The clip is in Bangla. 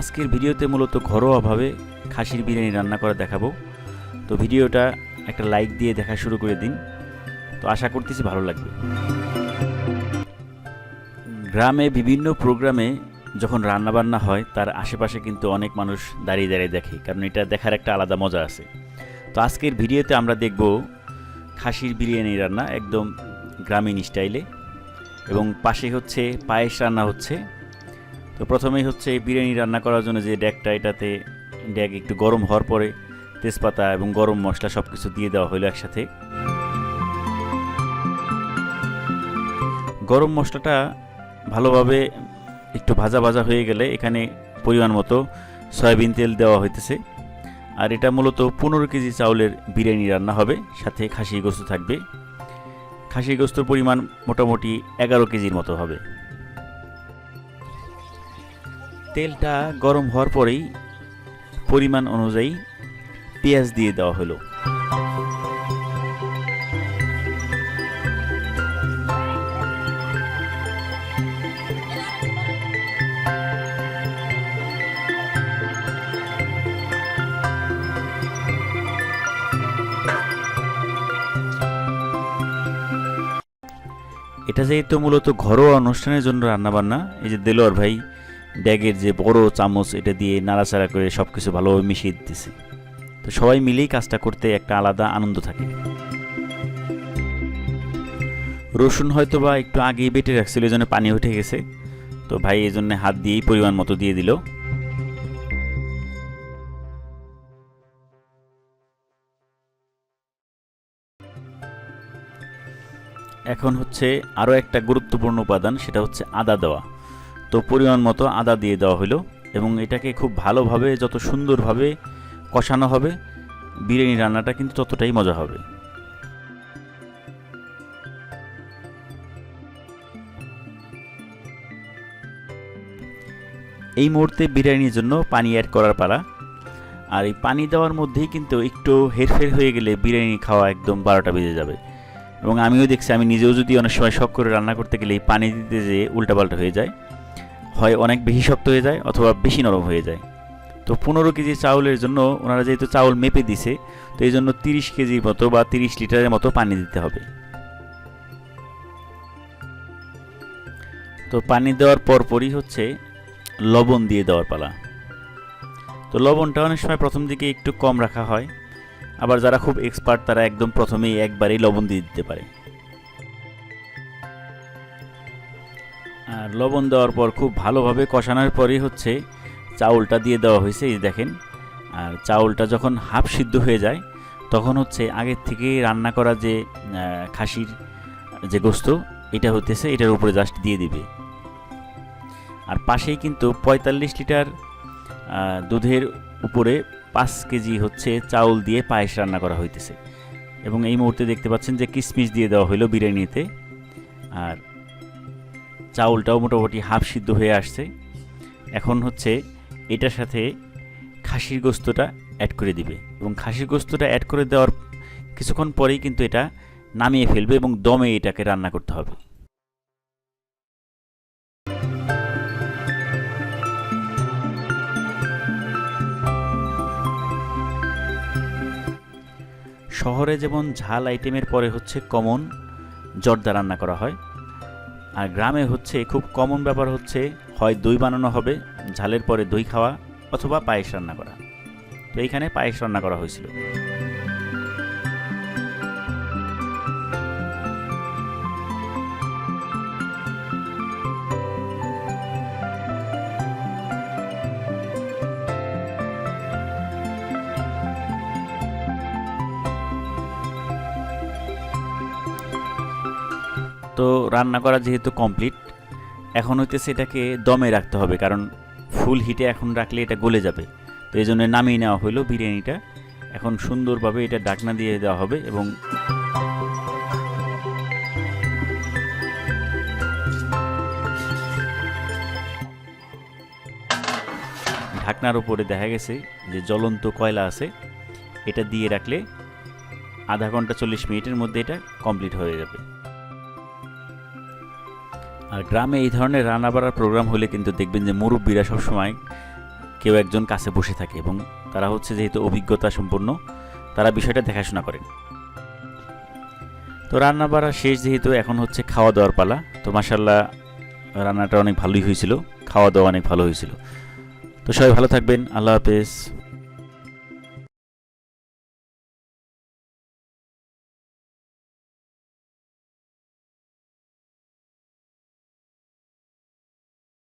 আজকের ভিডিওতে মূলত ঘরোয়াভাবে খাসির বিরিয়ানি রান্না করা দেখাবো। তো ভিডিওটা একটা লাইক দিয়ে দেখা শুরু করে দিন। তো আশা করতেছি ভালো লাগবে। গ্রামে বিভিন্ন প্রোগ্রামে যখন রান্নাবান্না হয়, তার আশেপাশে কিন্তু অনেক মানুষ দাঁড়িয়ে দাঁড়িয়ে দেখে, কারণ এটা দেখার একটা আলাদা মজা আছে। তো আজকের ভিডিওতে আমরা দেখব খাসির বিরিয়ানি রান্না একদম গ্রামীণ স্টাইলে এবং পাশে হচ্ছে পায়েস রান্না হচ্ছে। তো প্রথমেই হচ্ছে এই বিরিয়ানি রান্না করার জন্য যে ড্যাগটা এটাতে ড্যাগ একটু গরম হওয়ার পরে তেজপাতা এবং গরম মশলা সব কিছু দিয়ে দেওয়া হলো একসাথে। গরম মশলাটা ভালোভাবে একটু ভাজা ভাজা হয়ে গেলে এখানে পরিমাণ মতো সয়াবিন তেল দেওয়া হইতেছে। আর এটা মূলত পনেরো কেজি চাউলের বিরিয়ানি রান্না হবে, সাথে খাসি গোস্ত থাকবে। খাসি গোস্তর পরিমাণ মোটামুটি এগারো কেজির মতো হবে। তেলটা গরম হওয়ার পরেই পরিমাণ অনুযায়ী পেঁয়াজ দিয়ে দেওয়া হলো। এটা যেহেতু মূলত ঘরোয়া অনুষ্ঠানের জন্য রান্নাবান্না, এই যে দেলোয়ার ভাই ড্যাগের যে বড় চামচ, এটা দিয়ে নাড়াচাড়া করে সব কিছু ভালোভাবে মিশিয়ে দিতেছে। তো সবাই মিলেই কাজটা করতে একটা আলাদা আনন্দ থাকে। রসুন হয়তো বা একটু আগেই বেটে রাখছিল এই জন্য পানি উঠে গেছে। তো ভাই এই জন্য হাত দিয়েই পরিমাণ মতো দিয়ে দিল। এখন হচ্ছে আরও একটা গুরুত্বপূর্ণ উপাদান, সেটা হচ্ছে আদা দেওয়া। তো পরিমাণ মতো আদা দিয়ে দেওয়া হলো এবং এটাকে খুব ভালোভাবে, যত সুন্দরভাবে কষানো হবে, বিরিয়ানি রান্নাটা কিন্তু ততটাই মজা হবে। এই মুহূর্তে বিরিয়ানির জন্য পানি অ্যাড করার পালা। আর এই পানি দেওয়ার মধ্যেই কিন্তু একটু হেরফের হয়ে গেলে বিরিয়ানি খাওয়া একদম বারোটা বেজে যাবে। এবং আমিও দেখছি, আমি নিজেও যদি অনেক সময় শখ করে রান্না করতে গেলে এই পানি দিতে যেয়ে উল্টাপাল্টা হয়ে যায়। হয় অনেক বেশি শক্ত হয়ে যায় অথবা বেশি নরম হয়ে যায়। তো পনেরো কেজি চাউলের জন্য ওনারা যেহেতু চাউল মেপে দিছে, তো এই জন্য তিরিশ কেজির মতো বা তিরিশ লিটারের মতো পানি দিতে হবে। তো পানি দেওয়ার পরপরই হচ্ছে লবণ দিয়ে দেওয়ার পালা। তো লবণটা অনেক সময় প্রথম দিকে একটু কম রাখা হয়, আবার যারা খুব এক্সপার্ট তারা একদম প্রথমেই একবারেই লবণ দিয়ে দিতে পারে। আর লবণ দেওয়ার পর খুব ভালোভাবে কষানোর পরেই হচ্ছে চাউলটা দিয়ে দেওয়া হয়েছে, এই দেখেন। আর চাউলটা যখন হাফ সিদ্ধ হয়ে যায়, তখন হচ্ছে আগের থেকে রান্না করা যে খাসির যে গোস্ত, এটা হতেছে, এটার উপরে জাস্ট দিয়ে দিবে। আর পাশেই কিন্তু পঁয়তাল্লিশ লিটার দুধের উপরে পাঁচ কেজি হচ্ছে চাউল দিয়ে পায়েস রান্না করা হইতেছে। এবং এই মুহূর্তে দেখতে পাচ্ছেন যে কিশমিশ দিয়ে দেওয়া হলো বিরিয়ানিতে। আর চাউলটাও মোটামুটি হাফ সিদ্ধ হয়ে আসছে। এখন হচ্ছে এটার সাথে খাসির গোস্তটা অ্যাড করে দিবে এবং খাসির গোস্তটা অ্যাড করে দেওয়ার কিছুক্ষণ পরেই কিন্তু এটা নামিয়ে ফেলবে এবং দমে এটাকে রান্না করতে হবে। শহরে যেমন ঝাল আইটেমের পরে হচ্ছে কমন জর্দা রান্না করা হয়। আর গ্রামে হচ্ছে খুব কমন ব্যাপার হচ্ছে হয় দই বানানো হবে, ঝালের পরে দই খাওয়া অথবা পায়েস রান্না করা। তো এইখানে পায়েস রান্না করা হয়েছিল। তো রান্না করা যেহেতু কমপ্লিট এখন হইতেছে এটাকে দমে রাখতে হবে, কারণ ফুল হিটে এখন রাখলে এটা গলে যাবে। তো এই জন্য নামিয়ে নেওয়া হলো বিরিয়ানিটা। এখন সুন্দরভাবে এটা ডাকনা দিয়ে দেওয়া হবে এবং ঢাকনার উপরে দেখা গেছে যে জ্বলন্ত কয়লা আছে, এটা দিয়ে রাখলে আধা ঘণ্টা চল্লিশ মিনিটের মধ্যে এটা কমপ্লিট হয়ে যাবে। আর গ্রামে এই ধরনের রান্না বাড়ার প্রোগ্রাম হলে কিন্তু দেখবেন যে মুরব্বীরা সবসময় কেউ একজন কাছে বসে থাকে এবং তারা হচ্ছে যেহেতু অভিজ্ঞতা সম্পন্ন, তারা বিষয়টা দেখাশোনা করেন তো রান্না বাড়া শেষ যেহেতু এখন হচ্ছে খাওয়া দাওয়ার পালা, তো মাসাল্লাহ রান্নাটা অনেক ভালোই হয়েছিল খাওয়া দাওয়া অনেক ভালো হয়েছিল। তো সবাই ভালো থাকবেন, আল্লাহ হাফেজ।